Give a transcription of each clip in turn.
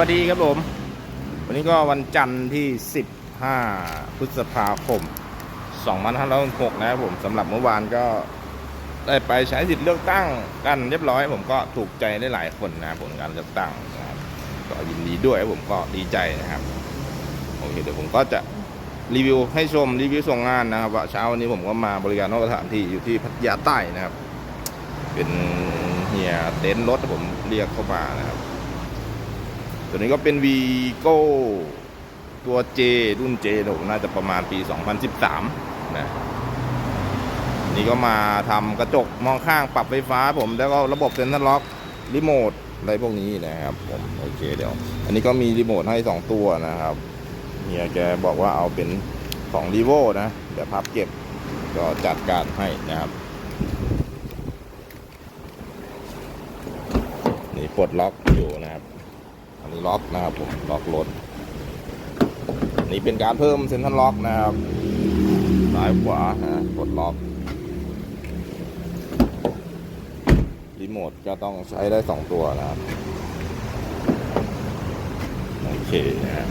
วัสดีครับผม วันนี้ก็วันจันทร์ที่ 15 พฤษภาคม 2566 นะครับผมสำหรับเมื่อวานก็ได้ไปใช้สิทธิ์เลือกตั้งกันเรียบร้อย ผมก็ถูกใจได้หลายคนนะผลการเลือกตั้งนะครับก็ยินดีด้วยผมก็ดีใจนะครับโอเคเดี๋ยวผมก็จะรีวิวให้ชมรีวิวส่งงานนะครับว่าเช้าวันนี้ผมก็มาบริการนอกสถานที่อยู่ที่พัทยาใต้นะครับ เป็นเฮียเต็นท์รถผมเรียกเข้ามานะครับ ตัวนี้ก็เป็น v ีโก้ตัว J รุ่น J ผมน่าจะประมาณปี 2013 นะนี่ก็มาทำกระจกมองข้างปรับไฟฟ้าผม แล้วก็ระบบเซ็นทรัลล็อกรีโมทอะไรพวกนี้นะครับผมโอเคเดี๋ยว อันนี้ก็มีรีโมทให้ 2 ตัวนะครับเฮียแกบอกว่าเอาเป็นของรีโวนะเดี๋ยวพับเก็บก็จัดการให้นะครับ นี่ปลดล็อกอยู่นะครับ อันนี้ล็อกนะครับผมล็อกรถนี่เป็นการเพิ่มเซ็นทรัลล็อกนะครับซ้ายขวานะกดล็อกรีโมทก็ต้องใช้ได้สองตัวนะครับโอเคนะ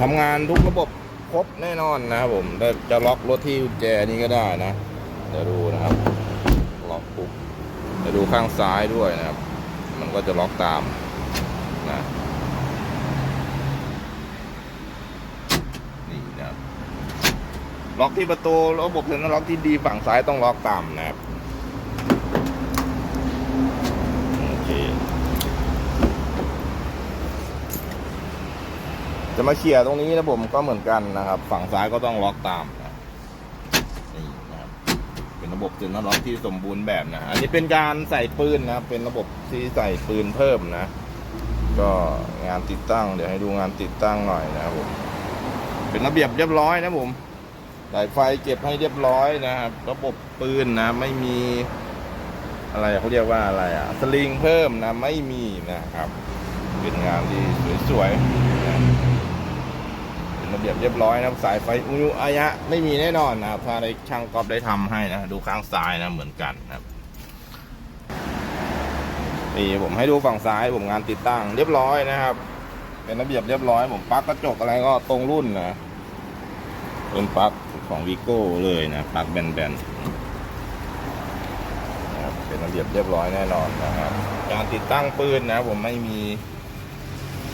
ทำงานทุกระบบครบแน่นอนนะครับผมได้จะล็อกรถที่แจนี้ก็ได้นะ เดี๋ยวดูนะครับ ล็อกปุ๊บ จะดูข้างซ้ายด้วยนะครับ มันก็จะล็อกตามนะนี่นะครับล็อกที่ประตูระบบเซ็นทรัลล็อกที่ดีฝั่งซ้ายต้องล็อกตามนะครับโอเคจะมาเขี่ยร์ตรงนี้นะผมก็เหมือนกันนะครับ ฝั่งซ้ายก็ต้องล็อกตามนะนี่นะครับ เป็น ระบบเซ็นทรัลล็อกที่สมบูรณ์แบบนะอันนี้เป็นการใส่ปืนนะเป็นระบบที่ใส่ปืนเพิ่มนะ ก็งานติดตั้ง เดี๋ยวให้ดูงานติดตั้งหน่อยนะครับผมเป็นระเบียบเรียบร้อยนะผมสายไฟเก็บให้เรียบร้อยนะครับระบบปืนนะ ไม่มี อะไรเขาเรียกว่าอะไรอะสลิงเพิ่มนะ ไม่มีนะครับเป็นงานที่สวยๆนะ ระเบียบเรียบร้อยนะครับสายไฟอุยุอายะไม่มีแน่นอนนะครับถ้าได้ช่างกอบได้ทำให้นะ ดูข้างซ้ายนะเหมือนกันนะครับนี่ผมให้ดูฝั่งซ้ายผมงานติดตั้ง เรียบร้อยนะครับ เป็นระเบียบเรียบร้อย ผมปลั๊กกระจกอะไรก็ตรงรุ่นนะเป็นปลั๊กของวิโก้เลยนะปลั๊กแบนๆนะครับเป็นระเบียบเรียบร้อยแน่นอนนะครับการติดตั้งปืนนะ ผมไม่มี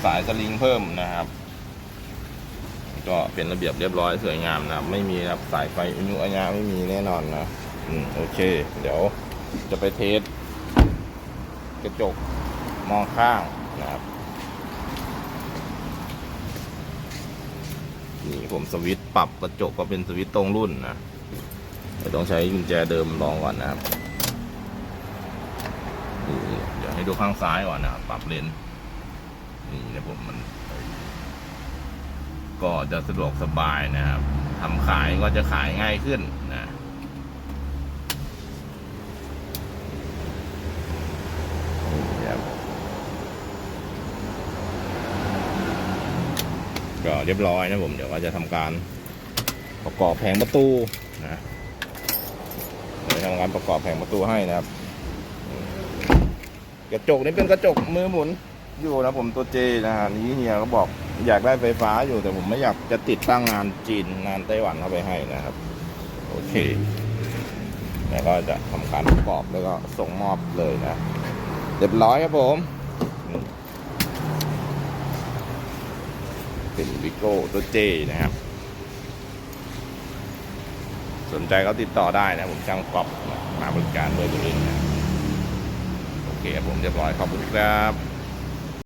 สายสลิงเพิ่มนะครับ ก็เป็นระเบียบเรียบร้อยสวยงามนะครับไม่มีนะครับสายไฟอุยุอัญญาไม่มีแน่นอนนะอืมโอเค เดี๋ยวจะไปเทสกระจกมองข้างนะครับนี่ผมสวิตช์ปรับกระจกก็เป็นสวิตช์ตรงรุ่นนะเดี๋ยวต้องใช้กุญแจเดิมลองก่อนนะครับเดี๋ยวให้ดูข้างซ้ายก่อนนะครับปรับเลนนี่นะผมมัน ก็จะสะดวกสบายนะครับทำขายก็จะขายง่ายขึ้นนะครับก็เรียบร้อยนะผม เดี๋ยวก็จะทำการประกอบแผงประตูนะเดี๋ยวทำการประกอบแผงประตูให้นะครับ กระจกนี่เป็นกระจกมือหมุนอยู่นะผมตัวเจนะฮะนี้เฮียก็บอก อยากได้ไฟฟ้าอยู่แต่ผมไม่อยากจะติดตั้งงานจีนงานไต้หวันเข้าไปให้นะครับ โอเคแล้วก็จะทำการประกอบแล้วก็ส่งมอบเลยนะเรียบร้อยครับผมเป็นวิโก้ตัวเจนะครับ สนใจก็ติดต่อได้นะ ผมช่างกรอบมาบริการโดยบริเวณนะโอเคผมเรียบร้อยขอบคุณครับ